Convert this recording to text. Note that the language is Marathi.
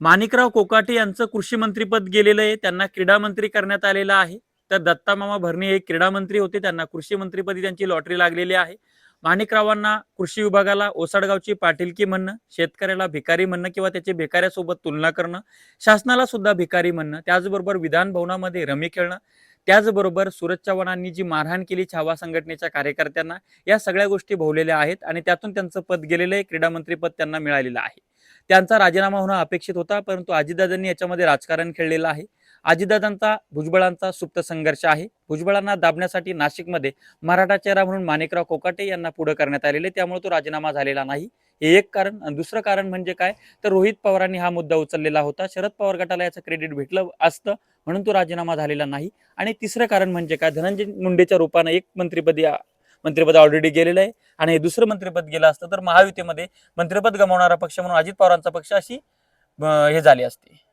माणिकराव कोकाटे यांचं कृषी मंत्रीपद गेलेलं आहे त्यांना क्रीडा मंत्री करण्यात आलेलं आहे. तर दत्ता मामा भरणे हे क्रीडा मंत्री होते त्यांना कृषी मंत्रीपदी त्यांची लॉटरी लागलेली आहे. माणिकरावांना कृषी विभागाला ओसाडगावची पाटीलकी म्हणणं शेतकऱ्याला भिकारी म्हणणं किंवा त्याची भिकाऱ्यासोबत तुलना करणं शासनाला सुद्धा भिकारी म्हणणं त्याचबरोबर विधान भवनामध्ये रमी खेळणं त्याचबरोबर सुरज चव्हाणांनी जी मारहाण केली छावा संघटनेच्या कार्यकर्त्यांना या सगळ्या गोष्टी भोवलेल्या आहेत आणि त्यातून त्यांचं पद गेलेलं आहे क्रीडा मंत्रीपद त्यांना मिळालेलं आहे. त्यांचा राजीनामा होणं अपेक्षित होता परंतु अजितदादांनी याच्यामध्ये राजकारण खेळलेलं आहे. अजितदादांचा भुजबळांचा सुप्त संघर्ष आहे. भुजबळांना दाबण्यासाठी नाशिकमध्ये मराठा चेहरा म्हणून माणिकराव कोकाटे यांना पुढे करण्यात आलेले त्यामुळे तो राजीनामा झालेला नाही. हे एक कारण. दुसरं कारण म्हणजे काय? तर रोहित पवारांनी हा मुद्दा उचललेला होता. शरद पवार गटाला याचं क्रेडिट भेटलं असतं म्हणून तो राजीनामा झालेला नाही. आणि तिसरं कारण म्हणजे काय? धनंजय मुंडेच्या रूपानं एक मंत्रीपदी मंत्रिपद ऑलरेडी गेलेलं आहे. आणि हे दुसरं मंत्रिपद गेलं असतं तर महायुतीमध्ये मंत्रिपद गमावणारा पक्ष म्हणून अजित पवारांचा पक्ष अशी हे झाली असते.